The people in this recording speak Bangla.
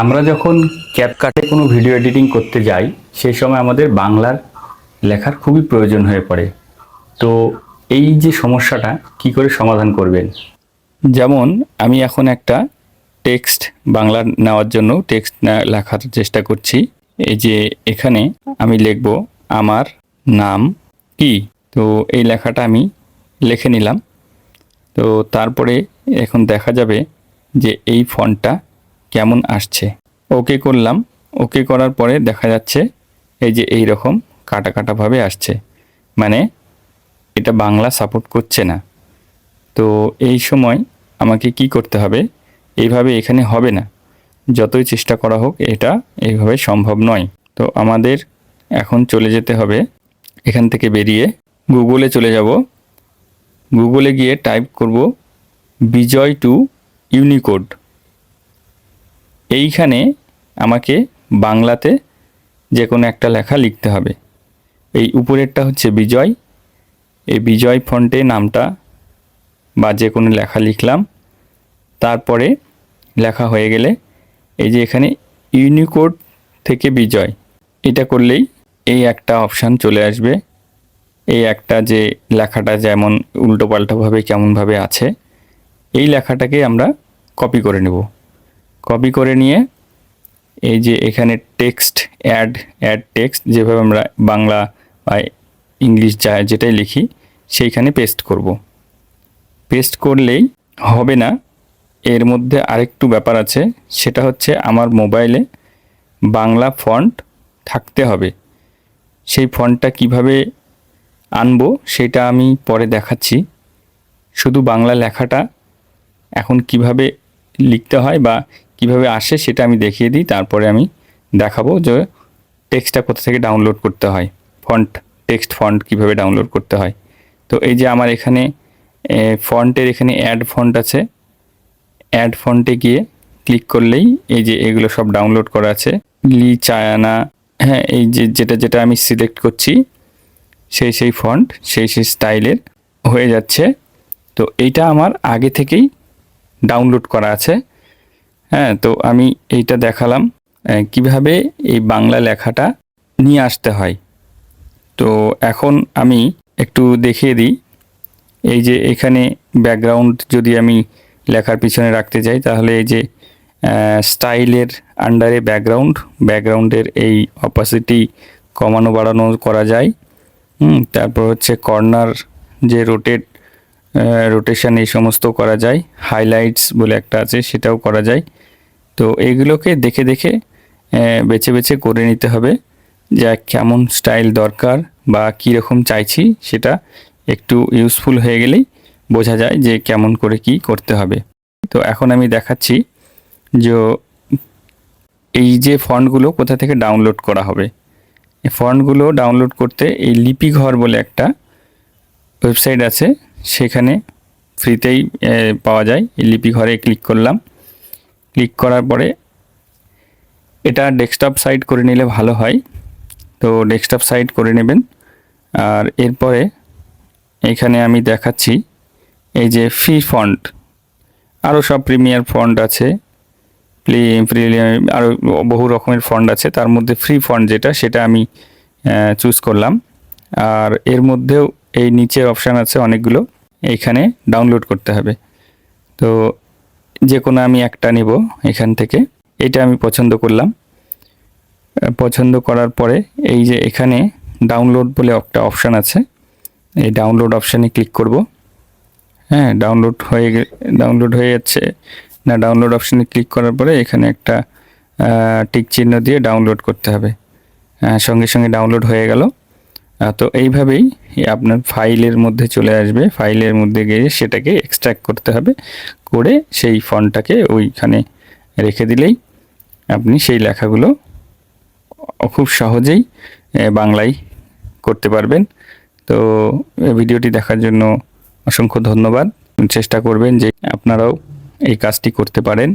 আমরা যখন ক্যাপকাটে কোনো ভিডিও এডিটিং করতে যাই, সেই সময় আমাদের বাংলার লেখার খুবই প্রয়োজন হয়ে পড়ে। তো এই যে সমস্যাটা, কি করে সমাধান করবেন? যেমন, আমি এখন একটা টেক্সট বাংলা নেওয়ার জন্য টেক্সট লেখার চেষ্টা করছি। এই যে এখানে আমি লিখব, আমার নাম কি? তো এই লেখাটা আমি লিখে নিলাম। তো তারপরে এখন দেখা যাবে যে এই ফন্টটা কেমন আসছে? ওকে করলাম। ওকে করার পরে দেখা যাচ্ছে এই যে এই রকম কাটা কাটাভাবে আসছে। মানে এটা বাংলা সাপোর্ট করছে না। তো এই সময় আমাকে কি করতে হবে? এইভাবে এখানে হবে না। যতই চেষ্টা করা হোক এটা এইভাবে সম্ভব নয়। তো আমাদের এখন চলে যেতে হবে। এখান থেকে বেরিয়ে গুগলে চলে যাব। গুগলে গিয়ে টাইপ করব বিজয় টু ইউনিকোড। এইখানে আমাকে বাংলাতে যে কোনো একটা লেখা লিখতে হবে। এই উপরেরটা হচ্ছে বিজয়। এই বিজয় ফন্টে নামটা বা যে কোনো লেখা লিখলাম। তারপরে লেখা হয়ে গেলে এই যে এখানে ইউনিকোড থেকে বিজয়। এটা করলেই এই একটা অপশান চলে আসবে। এই একটা যে লেখাটা যেমন উল্টোপাল্টাভাবে কেমনভাবে আছে, এই লেখাটাকে আমরা কপি করে নেব। কপি করে নিয়ে এই যে এখানে টেক্সট অ্যাড অ্যাড টেক্সট যেভাবে আমরা বাংলা বা ইংলিশ যা যেটাই লিখি সেইখানে পেস্ট করব। পেস্ট করলেই হবে না। এর মধ্যে আরেকটু ব্যাপার আছে, সেটা হচ্ছে আমার মোবাইলে বাংলা ফন্ট থাকতে হবে। সেই ফন্টটা কীভাবে আনব সেটা আমি পরে দেখাচ্ছি। শুধু বাংলা লেখাটা এখন কীভাবে লিখতে হয় বা কীভাবে আসে সেটা আমি দেখিয়ে দিই, তারপরে আমি দেখাবো যে টেক্সটটা কোথা থেকে ডাউনলোড করতে হয় ফন্ট টেক্সট ফন্ট কীভাবে ডাউনলোড করতে হয়। তো এই যে আমার এখানে ফন্টের এখানে অ্যাড ফন্ট আছে অ্যাড ফন্টে গিয়ে ক্লিক করলেই এই যে এগুলো সব ডাউনলোড করা আছে। লি চায়ানা হ্যাঁ এই যে যেটা যেটা আমি সিলেক্ট করছি, সেই সেই ফন্ট সেই সেই স্টাইলের হয়ে যাচ্ছে। তো এইটা আমার আগে থেকেই ডাউনলোড করা আছে। হ্যাঁ তো আমি এইটা দেখালাম কীভাবে এই বাংলা লেখাটা নিয়ে আসতে হয়। তো এখন আমি একটু দেখিয়ে দিই, এই যে এখানে ব্যাকগ্রাউন্ড যদি আমি লেখার পিছনে রাখতে চাই তাহলে এই যে স্টাইলের আন্ডারে ব্যাকগ্রাউন্ড ব্যাকগ্রাউন্ডের এই অপাসিটি কমানো বাড়ানো করা যায়। তারপর হচ্ছে কর্নার যে রোটেট রোটেশন এই সমস্ত করা যায়। হাইলাইটস বলে একটা আছে, সেটাও করা যায়। তো এইগুলোকে দেখে দেখে বেছে বেছে করে নিতে হবে যে কেমন স্টাইল দরকার বা কীরকম চাইছি সেটা একটু ইউজফুল হয়ে গেলেই বোঝা যায় যে কেমন করে কি করতে হবে। তো এখন আমি দেখাচ্ছি যে এই যে ফন্টগুলো কোথা থেকে ডাউনলোড করা হবে। এই ডাউনলোড করতে এই লিপিঘর বলে একটা ওয়েবসাইট আছে, সেখানে ফ্রিতেই পাওয়া যায়। এই লিপিঘরে ক্লিক করলাম। ক্লিক করার পরে এটা ডেস্কটপ সাইট করে নিলে ভালো হয়। তো ডেস্কটপ সাইট করে নেবেন। আর এরপরে এখানে আমি দেখাচ্ছি এই যে ফ্রি ফন্ট। আরও সব প্রিমিয়ার ফন্ট আছে। প্লি প্রিলিয়াম আরও বহু রকমের ফন্ট আছে। তার মধ্যে ফ্রি ফন্ট যেটা, সেটা আমি চুজ করলাম। আর এর মধ্যেও এই নিচে অপশান আছে অনেকগুলো। এইখানে ডাউনলোড করতে হবে। তো যে কোনো আমি একটা নেব এখান থেকে। এটা আমি পছন্দ করলাম। পছন্দ করার পরে এই যে এখানে ডাউনলোড বলে একটা অপশান আছে। এই ডাউনলোড অপশানে ক্লিক করব। হ্যাঁ ডাউনলোড হয়ে ডাউনলোড হয়ে যাচ্ছে। না ডাউনলোড অপশানে ক্লিক করার পরে এখানে একটা টিক চিহ্ন দিয়ে ডাউনলোড করতে হবে। আহ, সঙ্গে সঙ্গে ডাউনলোড হয়ে গেল। তো এইভাবেই আপনার ফাইলের মধ্যে চলে আসবে। ফাইলের মধ্যে গিয়ে সেটাকে এক্সট্র্যাক্ট করতে হবে। করে সেই ফন্টটাকে ওইখানে রেখে দিলেই আপনি সেই লেখাগুলো খুব সহজেই বাংলায় করতে পারবেন। তো ভিডিওটি দেখার জন্য অসংখ্য ধন্যবাদ। চেষ্টা করবেন যে আপনারাও এই কাজটি করতে পারেন।